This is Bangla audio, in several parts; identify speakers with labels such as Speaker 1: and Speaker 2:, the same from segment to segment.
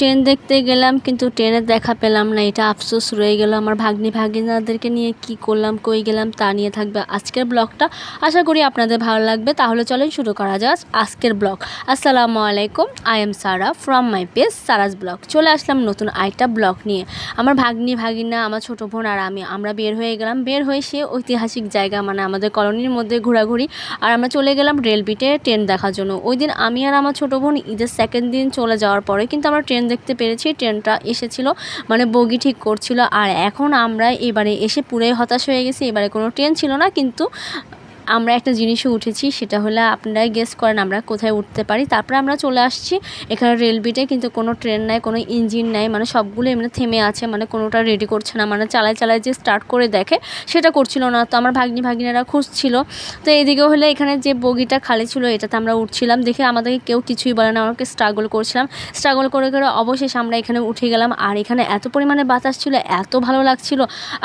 Speaker 1: ট্রেন দেখতে গেলাম, কিন্তু ট্রেনের দেখা পেলাম না। এটা আফসোস রয়ে গেল। আমার ভাগ্নি ভাগিনাদেরকে নিয়ে কি করলাম, কই গেলাম তা নিয়ে থাকবে আজকের ব্লগটা। আশা করি আপনাদের ভালো লাগবে। তাহলে চলেন শুরু করা যাক আজকের ব্লগ। আসসালামু আলাইকুম, I am Sara from my page Sara's blog. চলে আসলাম নতুন আরেকটা ব্লগ নিয়ে। আমার ভাগ্নি ভাগিনা আমার ছোট বোন আর আমি, আমরা বের হয়ে গেলাম। বের হয়ে সে ঐতিহাসিক জায়গা মানে আমাদের কলোনির মধ্যে ঘোরাঘুরি। আর আমরা চলে গেলাম রেলবিটে ট্রেন দেখার জন্য। ওই দিন আমি আর আমার ছোট বোন ঈদের সেকেন্ড দিন চলে যাওয়ার পরে, কিন্তু আমরা ট্রেন দেখতে পেরেছি, ট্রেনটা এসেছিল মানে বগি ঠিক করছিল। আর এখন আমরা এবারে এসে পুরোই হতাশ হয়ে গেছি, এবারে কোনো ট্রেন ছিল না, কিন্তু আমরা একটা জিনিসে উঠেছি, সেটা হলো আপনারা গেস করেন আমরা কোথায় উঠতে পারি। তারপরে আমরা চলে আসছি, এখানে রেলবিটে কিন্তু কোনো ট্রেন নাই, কোনো ইঞ্জিন নাই মানে সবগুলো এমনি থেমে আছে মানে কোনোটা রেডি করছে না মানে চালায় চালায় যে স্টার্ট করে দেখে, সেটা করছিল না। তো আমার ভাগ্নি ভাগ্নিরা খুঁজছিল। তো এদিকে হলে এখানে যে বগিটা খালি ছিল, এটাতে আমরা উঠছিলাম। দেখে আমাদেরকে কেউ কিছুই বলে না আমাকে স্ট্রাগল করছিলাম। স্ট্রাগল করে করে অবশেষে আমরা এখানে উঠে গেলাম। আর এখানে এত পরিমাণে বাতাস ছিল, এত ভালো লাগছিল।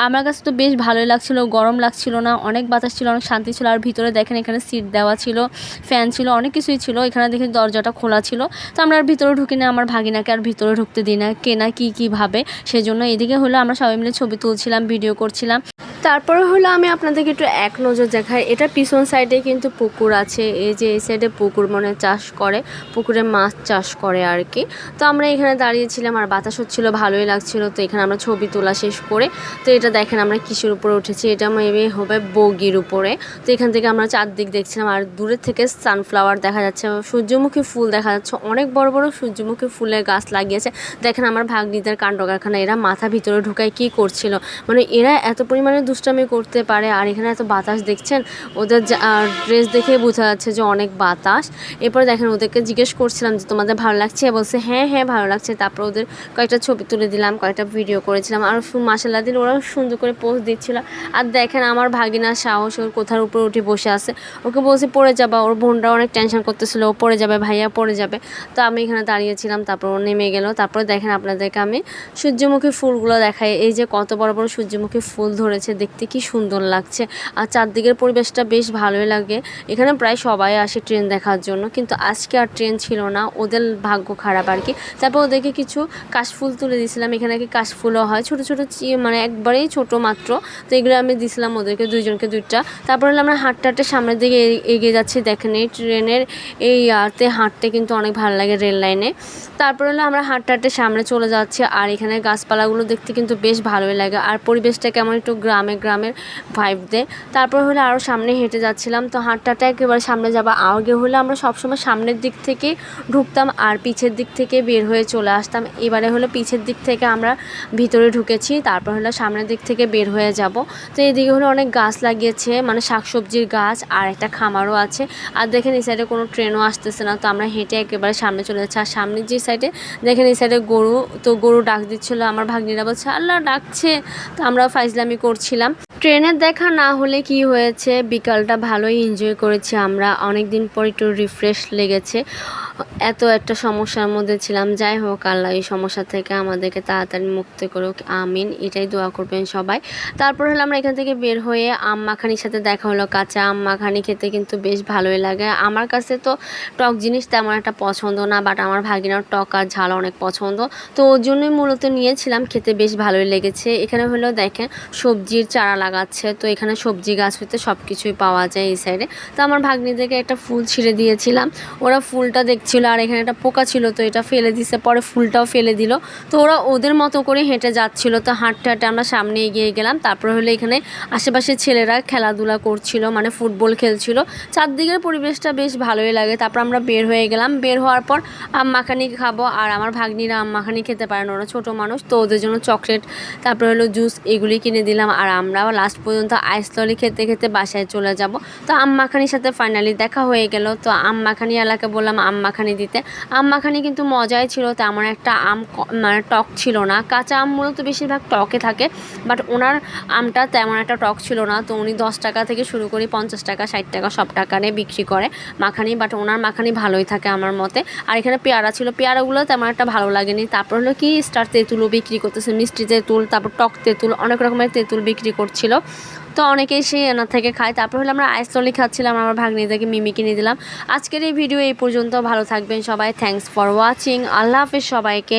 Speaker 1: আমার কাছে তো বেশ ভালোই লাগছিল, গরম লাগছিল না, অনেক বাতাস ছিল, অনেক শান্তি ছিল। আর ভিতরে দেখেন এখানে সিট দেওয়া ছিল ফ্যান ছিল, অনেক কিছুই ছিল। এখানে দেখেন দরজাটা খোলা ছিল। তো আমরা আর ভিতরে ঢুকি না, আমার ভাগিনাকে আর ভিতরে ঢুকতে দিই না কেনা কী কী ভাবে। সেজন্য এদিকে হলো আমরা সবাই মিলে ছবি তুলছিলাম ভিডিও করছিলাম। তারপরে হলো আমি আপনাদেরকে একটু এক নজর দেখাই। এটা পিছন সাইডে কিন্তু পুকুর আছে। এই যে এই সাইডে পুকুর মনে চাষ করে, পুকুরে মাছ চাষ করে আর কি তো আমরা এখানে দাঁড়িয়েছিলাম আর বাতাস হচ্ছিল, ভালোই লাগছিল। তো এখানে আমরা ছবি তোলা শেষ করে, তো এটা দেখেন আমরা কিসের উপরে উঠেছি। এটা মেবি হবে বগির উপরে। তো এখান থেকে আমরা চারদিক দেখছিলাম আর দূরের থেকে সানফ্লাওয়ার দেখা যাচ্ছে, সূর্যমুখী ফুল দেখা যাচ্ছে। অনেক বড় বড় সূর্যমুখী ফুলের গাছ লাগিয়েছে। দেখেন আমার ভাগ্নিদের কাণ্ড কারখানা এরা মাথা ভিতরে ঢুকায় কি করছিল? মানে এরা এত পরিমাণে দুষ্টামি করতে পারে। আর এখানে এত বাতাস দেখছেন? ওদের ড্রেস দেখে বোঝা যাচ্ছে যে অনেক বাতাস। এরপরে দেখেন ওদেরকে জিজ্ঞেস করছিলাম যে, তোমাদের ভালো লাগছে? বলছে হ্যাঁ হ্যাঁ ভালো লাগছে। তারপর ওদের কয়েকটা ছবি তুলে দিলাম, কয়েকটা ভিডিও করেছিলাম। আর মাসাল্লা দিন ওরাও সুন্দর করে পোস্ট দিচ্ছিল। আর দেখেন আমার ভাগিনা সাহস, ওর কোথার উপরে উঠে বসে আছে। ওকে বলছে, পড়ে যাবা। ওর বোনরা অনেক টেনশন করতেছিল, ও পড়ে যাবে ভাইয়া, পড়ে যাবে। তো আমি এখানে দাঁড়িয়েছিলাম, তারপর ও নেমে গেল। তারপর দেখেন আপনাদেরকে আমি সূর্যমুখী ফুলগুলো দেখাই। এই যে কত বড় বড় সূর্যমুখী ফুল ধরেছে দেখতে কি সুন্দর লাগছে। আর চারদিকের পরিবেশটা বেশ ভালোই লাগে। এখানে প্রায় সবাই আসে ট্রেন দেখার জন্য। কিন্তু আজকে আর ট্রেন ছিল না। ওদের ভাগ্য খারাপ আর কি। তারপর ওদেরকে কিছু কাশফুল তুলে দিয়েছিলাম। এখানে কি কাশফুলও হয়। ছোট ছোট মানে একবারেই ছোট মাত্র। তো এগুলো আমি দিছিলাম ওদেরকে, দুইজনকে দুইটা। তারপর হলে আমরা হাঁটতে হাঁটতে সামনের দিকে এগিয়ে যাচ্ছি। দেখেন এই ট্রেনের এই ইয়াতে হাঁটতে কিন্তু অনেক ভালো লাগে রেল লাইনে। তারপর হলো আমরা হাঁটতে হাঁটতে সামনে চলে যাচ্ছি। আর এখানে গাছপালাগুলো দেখতে কিন্তু বেশ ভালোই লাগে। আর পরিবেশটা কেমন একটু গ্রামে গ্রামের ভাইব দেয় তারপর হলে আরও সামনে হেঁটে যাচ্ছিলাম, তো হাঁটাটা একেবারে সামনে যাবা আগে হলে আমরা সবসময় সামনের দিক থেকে ঢুকতাম আর পিছের দিক থেকে বের হয়ে চলে আসতাম। এবারে হলো পিছের দিক থেকে আমরা ভিতরে ঢুকেছি, তারপর হলো সামনের দিক থেকে বের হয়ে যাব। তো এদিকে হলো অনেক গাছ লাগিয়েছে মানে শাকসবজির গাছ আর একটা খামারও আছে। আর দেখেন এই সাইডে কোনো ট্রেনও আসতেছে না, তো আমরা হেঁটে একেবারে সামনে চলে যাচ্ছি। আর সামনের যে সাইডে দেখেন এই সাইডে গরু, তো গরু ডাক দিচ্ছিল আমার ভাগ্নিরা বলছে, আল্লাহ ডাকছে। তো আমরা ফাইজলামি করছিলাম। ট্রেনের দেখা না হলে কি হয়েছে? বিকালটা ভালোই এনজয় করেছি আমরা। অনেক দিন পর একটু রিফ্রেশ লেগেছে। এত একটা সমস্যার মধ্যে ছিলাম। যাই হোক, আল্লাহ এই সমস্যা থেকে আমাদেরকে তাড়াতাড়ি মুক্ত করুক। আমিন, এটাই দোয়া করবেন সবাই। তারপর হলো আমরা এখান থেকে বের হয়ে আম মাখানির সাথে দেখা হলো কাঁচা। আম মাখানি খেতে কিন্তু বেশ ভালোই লাগে। আমার কাছে তো টক জিনিস তেমন একটা পছন্দ না বাট আমার ভাগিনার টক আর ঝাল অনেক পছন্দ। তো ওর জন্যই মূলত নিয়েছিলাম। খেতে বেশ ভালোই লেগেছে। এখানে হলো দেখেন, সবজির চারা লাগাচ্ছে। তো এখানে সবজি গাছ হইতে সব কিছুই পাওয়া যায় এই সাইডে তো আমার ভাগ্নিদেরকে একটা ফুল ছিঁড়ে দিয়েছিলাম। ওরা ফুলটা দেখছিল আর এখানে একটা পোকা ছিল, তো এটা ফেলে দিছে, পরে ফুলটাও ফেলে দিল। তো ওরা ওদের মতো করে হেঁটে যাচ্ছিল, তো হাঁটতে হাঁটে আমরা সামনে এগিয়ে গেলাম। তারপরে হলো এখানে আশেপাশে ছেলেরা খেলাধুলা করছিল মানে ফুটবল খেলছিল। চারদিকের পরিবেশটা বেশ ভালোই লাগে। তারপর আমরা বের হয়ে গেলাম। বের হওয়ার পর মাখানি খাব আর আমার ভাগ্নিরা মাখানি খেতে পারে না, ওরা ছোটো মানুষ, তো ওদের জন্য চকলেট, তারপর হলো জুস এগুলি কিনে দিলাম। আর আমরাও লাস্ট পর্যন্ত আইস ললি খেতে খেতে বাসায় চলে যাব। তো আম মাখানির সাথে ফাইনালি দেখা হয়ে গেল। তো আম মাখানি এলাকা বললাম আম মাখানি দিতে। আম মাখানি কিন্তু মজাই ছিল, তেমন একটা আম মানে টক ছিল না। কাঁচা আম মূলত বেশিরভাগ টকে থাকে বাট ওনার আমটা তেমন একটা টক ছিল না। তো উনি দশ টাকা থেকে শুরু করে পঞ্চাশ টাকা, ষাট টাকা, সব টাকারে বিক্রি করে মাখানি বাট ওনার মাখানি ভালোই থাকে আমার মতে। আর এখানে পেয়ারা ছিল, পেয়ারাগুলো তেমন একটা ভালো লাগেনি। তারপর হলো কি, স্টার তেঁতুলও বিক্রি করতেছে, মিষ্টি তেঁতুল, তারপর টক তেঁতুল, অনেক রকমের তেঁতুল বিক্রি করছিল। তো অনেকেই সেই এনার থেকে খায়। তারপর হলে আমরা আইসলি খাচ্ছিলাম, আমার ভাগ্নিদেরকে মিমি কিনে দিলাম। আজকের এই ভিডিও এই পর্যন্ত, ভালো থাকবেন সবাই। থ্যাংকস ফর ওয়াচিং আল্লাহ হাফিজ সবাইকে।